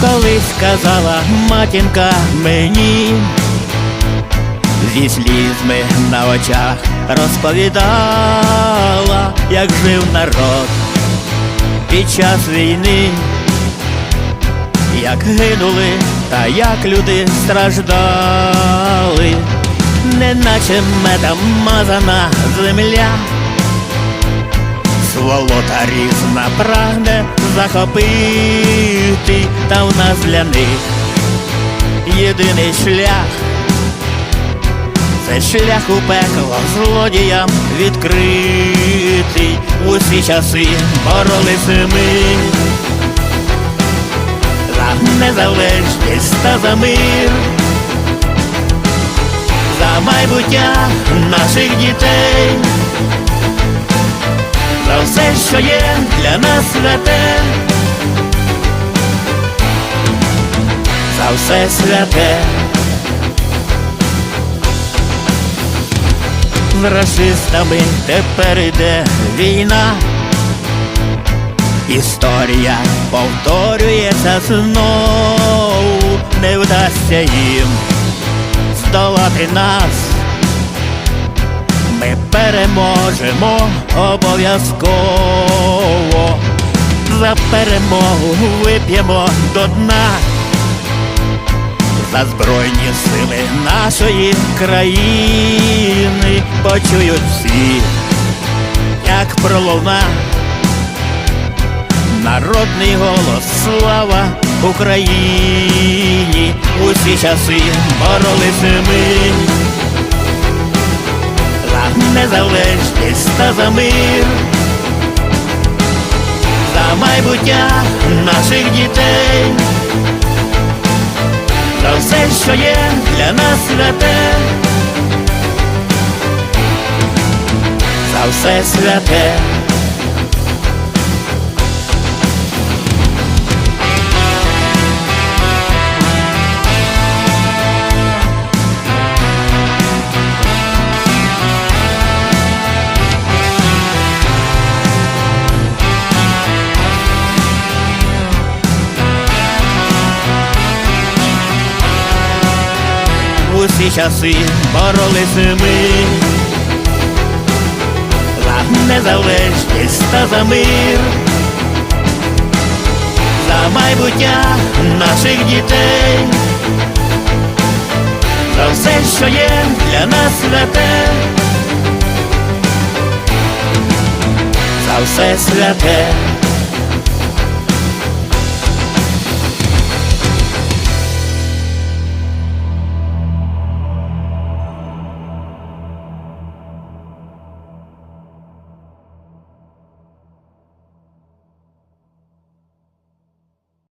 Колись казала матінка мені, зі слізьми на очах розповідала, як жив народ під час війни, як гинули та як люди страждали, неначе медом мазана земля. Сволота різна прагне захопити, та в нас для них єдиний шлях. Це шлях у пекло злодіям відкритий. Усі часи боролися ми за незалежність та за мир, за майбуття наших дітей за все, що є для нас святе, за все святе. З расистами тепер іде війна. Історія повторюється знову, не вдасться їм здолати нас. Ми переможемо обов'язково. За перемогу вип'ємо до дна. За збройні сили нашої країни почують всі, як пролуна. Народний голос, слава Україні, усі часи боролися ми за незалежність та за мир, за майбуття наших дітей, за все, що є для нас святе, за все святе. Усі часи боролися ми. За незалежність та за мир, за майбуття наших дітей, за все, що є для нас святе, за все святе.